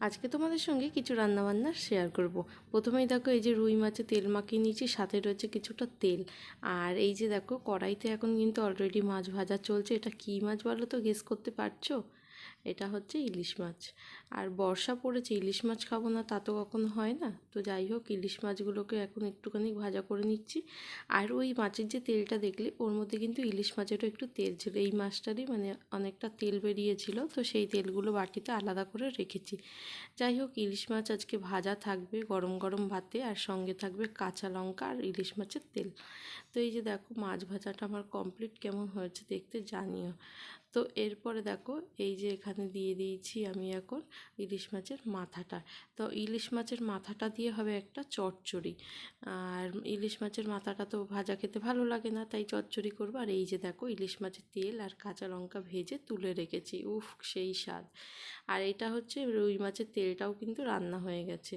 আজকে তোমাদের সঙ্গে কিছু রান্নাবান্না শেয়ার করব। প্রথমেই দেখো, এই যে রুই মাছে তেল মাখিয়ে নিয়েছি, সাথে রয়েছে কিছুটা তেল। আর এই যে দেখো, কড়াইতে এখন কিন্তু অলরেডি মাছ ভাজা চলছে। এটা কি মাছ বলো তো? গেস করতে পারছ? এটা হচ্ছে ইলিশ মাছ। আর বর্ষা পড়েছে, ইলিশ মাছ খাব না তা তো কখনো হয় না। তো যাই হোক, ইলিশ মাছগুলোকে এখন একটুখানি ভাজা করে নিচ্ছি। আর ওই মাছের যে তেলটা দেখলে, ওর মধ্যে কিন্তু ইলিশ মাছেরও একটু তেল ছিল। এই মাছটারই মানে অনেকটা তেল বেরিয়েছিল, তো সেই তেলগুলো বাটিতে আলাদা করে রেখেছি। যাই হোক, ইলিশ মাছ আজকে ভাজা থাকবে গরম গরম ভাতে, আর সঙ্গে থাকবে কাঁচা লঙ্কা আর ইলিশ মাছের তেল। তো এই যে দেখো, মাছ ভাজাটা আমার কমপ্লিট কেমন হয়েছে দেখতে জানিও। তো এরপরে দেখো, এই যে এখানে দিয়ে দিয়েছি আমি এখন ইলিশ মাছের মাথাটা। তো ইলিশ মাছের মাথাটা দিয়ে হবে একটা চচ্চড়ি। আর ইলিশ মাছের মাথাটা তো ভাজা খেতে ভালো লাগে না, তাই চচ্চড়ি করব। আর এই যে দেখো ইলিশ মাছের তেল আর কাঁচা লঙ্কা ভেজে তুলে রেখেছি, উফ সেই স্বাদ। আর এটা হচ্ছে রুই মাছের তেলটাও কিন্তু রান্না হয়ে গেছে।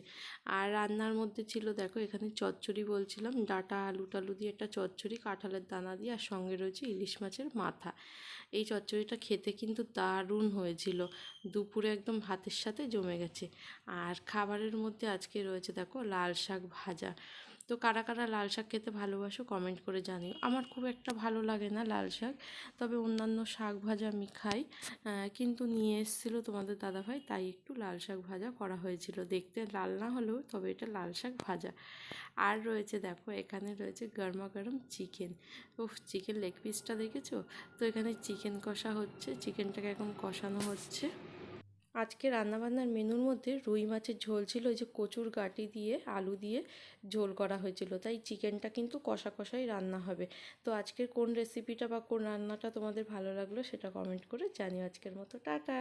আর রান্নার মধ্যে ছিল দেখো এখানে চচ্চড়ি বলছিলাম, ডাটা আলু টালু দিয়ে একটা চচ্চড়ি, কাঁঠালের দানা দিয়ে, আর সঙ্গে রয়েছে ইলিশ মাছের মাথা। এই চচ্চড়িটা খেতে কিন্তু দারুণ হয়েছিল। দুপুরে একদম ভাতের সাথে জমে গেছে। আর খাবারের মধ্যে আজকে রয়েছে, দেখো, লাল শাক ভাজা। তো কারা কারা লাল শাক খেতে ভালোবাসো কমেন্ট করে জানিও। আমার খুব একটা ভালো লাগে না লাল শাক, তবে অন্যান্য শাক ভাজা আমি খাই। কিন্তু নিয়ে এসেছিল তোমাদের দাদাভাই, তাই একটু লাল শাক ভাজা করা হয়েছিল। দেখতে লাল না হলেও, তবে এটা লাল শাক ভাজা। আর রয়েছে দেখো, এখানে রয়েছে গরমা গরম চিকেন উফ চিকেন লেগ পিসটা দেখেছ? তো এখানে চিকেন কষা হচ্ছে চিকেনটাকে এখন কষানো হচ্ছে। আজকে রান্নাবান্নার মেনুর মধ্যে রুই মাছের ঝোল ছিল, ওই যে কচুর গাটি দিয়ে, আলু দিয়ে ঝোল করা হয়েছিল। তাই চিকেনটা কিন্তু কষা কষাই রান্না হবে। তো আজকের কোন রেসিপিটা বা কোন রান্নাটা তোমাদের ভালো লাগল সেটা কমেন্ট করে জানিও আজকের মতো। টাটা!